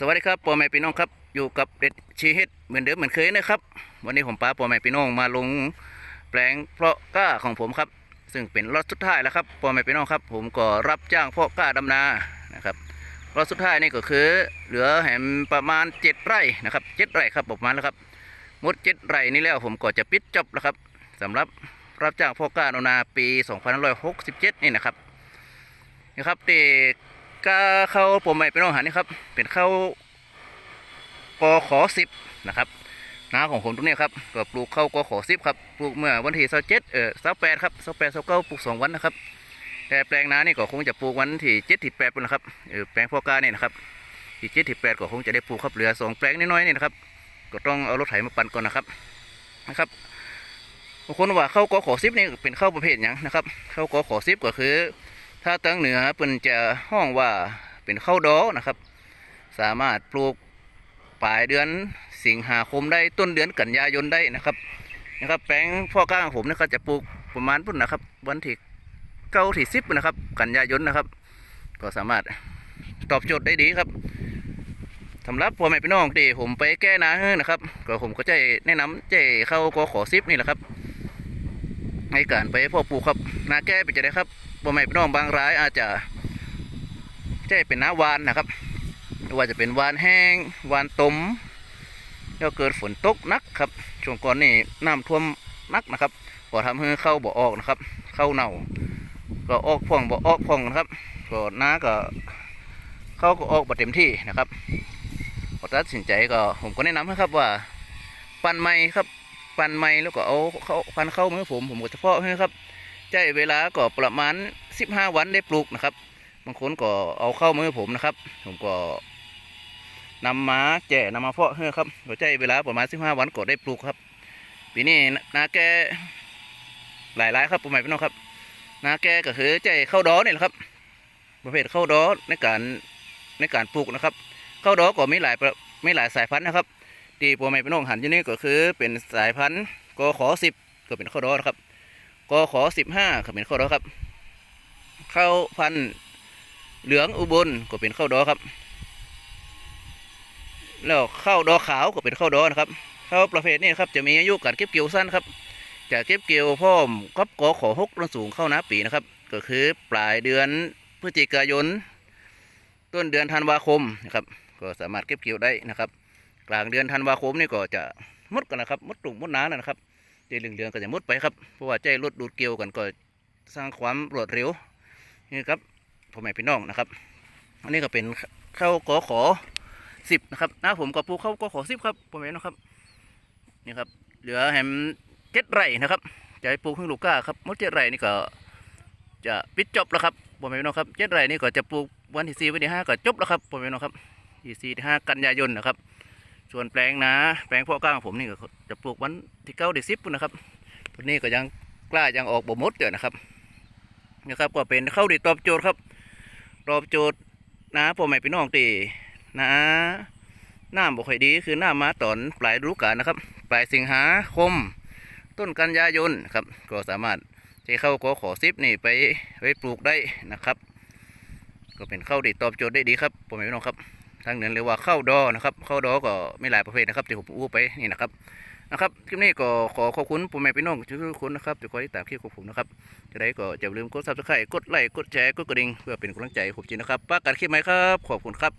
สวัสดีครับพ่อแม่พี่น้องครับอยู่กับเด็ดชีเฮ็ดเหมือนเดิมเหมือนเคยนะครับ วันนี้ผมป้าพ่อแม่พี่น้องมาลงแปลงเพาะกล้าของผมครับ ซึ่งเป็นรถสุดท้ายแล้วครับพ่อแม่พี่น้องครับ ผมก็รับจ้างเพาะกล้าดำนานะครับรถสุดท้ายนี่ก็คือ เหลือแหมประมาณเจ็ดไร่นะครับเจ็ดไร่ครับประมาณแล้วครับหมดเจ็ดไร่นี่แล้วผมก็จะปิดจบแล้วครับสำหรับรับจ้างเพาะกล้าดำนาปี 2567 นี่นะครับนะครับที่ ก็เข้าผมไม่เป็นน้องหันนี่ครับ เป็นเข้ากอขอสิบนะครับนาของผมตรงนี้ครับก็ปลูกเข้ากอขอสิบครับปลูกเมื่อวันที่สิบเจ็ดเออสิบแปดครับสิบแปดสิบเก้าปลูกสองวันนะครับ แต่แปลงนานี่ก็คงจะปลูกวันที่เจ็ดที่แปดปุ่นนะครับเออแปลงพ่อกาเนี่ยนะครับที่เจ็ดที่แปดก็คงจะได้ปลูกครับเหลือสองแปลงน้อยๆนี่นะครับก็ต้องเอารถไถมาปั่นก่อนนะครับนะครับบางคนว่าเข้ากอขอสิบนี่เป็นเข้าประเภทหยังนะครับ เข้ากอขอสิบก็คือ ถ้าตั้งเหนือเปิ้นจะห้องว่าเป็นข้าวดอนะครับ สามารถปลูกปลายเดือนสิงหาคมได้ต้นเดือนกันยายนได้นะครับนะครับแปลงพ่อก้าของผมนะครับจะปลูกประมาณพุ่นนะครับ วันที่เก้าที่สิบนะครับ กันยายนนะครับ ก็สามารถตอบโจทย์ได้ดีครับสำหรับพ่อแม่พี่น้องที่ผมไปแก้นาให้นะครับก็ผมก็จะแนะนำเจ้เข้ากอขอซิปนี่แหละครับในการไปพ่อปลูกครับนาแก้ไปจะได้ครับ บ่แม่พี่น้องบางรายอาจจะใช่เป็นน้าวานนะครับไม่ว่าจะเป็นวานแห้งวานตมแล้วเกิดฝนตกนักครับช่วงก่อนนี่น้ำท่วมนักนะครับก็ทำให้เข้าบ่ออกนะครับ เข้าเน่า ก็ออกพ่องบ่ออกพ่องนะครับก็น้าก็เข้าก็ออกบ่เต็มที่นะครับพอตัดสินใจก็ผมก็แนะนำนะครับว่า ปั่นไม้ครับ ปั่นไม้แล้วก็เอาเข้าพันเข้ามือผมผมก็เฉพาะให้ครับ ใช้เวลาก็ประมาณ 15 วันได้ปลูกนะครับ บางคนก็เอาเข้ามือผมนะครับ ผมก็นำมาแจ่นำมาเพาะให้ครับก็ใช้เวลาประมาณ 15 วันก็ได้ปลูกครับ ปีนี้นาแกหลายๆครับผมหมายพี่น้องครับนาแกก็คือใจเข้าดอเนี่แหละครับ ประเภทเข้าดอในการในการปลูกนะครับเข้าดอก็มีหลายประมีหลายสายพันธุ์นะครับ ที่ผมหมายพี่น้องหันอยู่นี่ก็คือเป็นสายพันธุ์กขอสิบก็เป็นเข้าดอนะครับ กขอสิบห้าก็เป็นข้าวดอครับ ข้าวพันเหลืองอุบลก็เป็นข้าวดอครับ แล้วข้าวดอขาวก็เป็นข้าวดอนะครับข้าวประเภทนี้ครับจะมีอายุการเก็บเกี่ยวสั้นครับ จะเก็บเกี่ยวพร้อมกับกขอหกต้นสูงเข้านาปีนะครับ ก็คือปลายเดือนพฤศจิกายน ต้นเดือนธันวาคมนะครับ ก็สามารถเก็บเกี่ยวได้นะครับ กลางเดือนธันวาคมนี่ก็จะมดกันนะครับมดตุ่มมดน้านะครับ ใจเหลืองๆก็จะมุดไปครับเพราะว่าใจรถดูดเกลียวกันก็สร้างความรวดเร็วนี่ครับพ่อแม่พี่น้องนะครับ อันนี้ก็เป็นเข้าวกอขอสิบนะครับนะผมก็ปลูกข้ากอขอสิบครับพ่อแม่พี่น้องครับนี่ครับเหลือแฮมเจ็ดไร่นะครับจะปปลูกให้ลูกก้าครับมดเจ็ดไร่นี่ก็จะปิดจบแล้วครับพ่อแม่พี่น้องครับเจ็ดไร่นี่ก็จะปลูกวันที่สี่วันที่ห้าก็จบแล้วครับพ่อแม่พี่น้องครับที่สี่ที่ห้ากันยายนนะครับ ส่วนแปลงนาแปลงพาะกล้าของผมนี่ก็จะปลูกวันที่เก้าเดือนสิบนะครับตัวนี้ก็ยังกล้ายังออกบ่มดเดี๋ยวนะครับนะครับก็เป็นเข้าดีตอบโจทย์ครับตอบโจทย์นะพ่อแม่พี่น้องตีนะหน้ำบ่ค่อยดีคือหน้ำมาตอนปลายฤดูกาลนะครับ ปลายสิงหาคม ต้นกันยายนครับ ก็สามารถใช้เข้าขอขอซิปนี่ไปไปปลูกได้นะครับ ก็เป็นเข้าดีตอบโจทย์ได้ดีครับพ่อแม่พี่น้องครับ ทางเหนือเรียกว่าข้าวดอนะครับข้าวดอก็ไม่หลายประเภทนะครับที่ผมอู้ไปนี่นะครับนะครับคลิปนี้ก็ขอขอบคุณปู่แม่พี่น้องทุกคนนะครับที่คอยติดตามคลิปของผมนะครับจะได้ก็อย่าลืมกดซับสไครต์กดไลค์กดแชร์กดกระดิ่งเพื่อเป็นกำลังใจให้ผมจริงนะครับป้ากันคลิปไหมครับ ขอบคุณครับ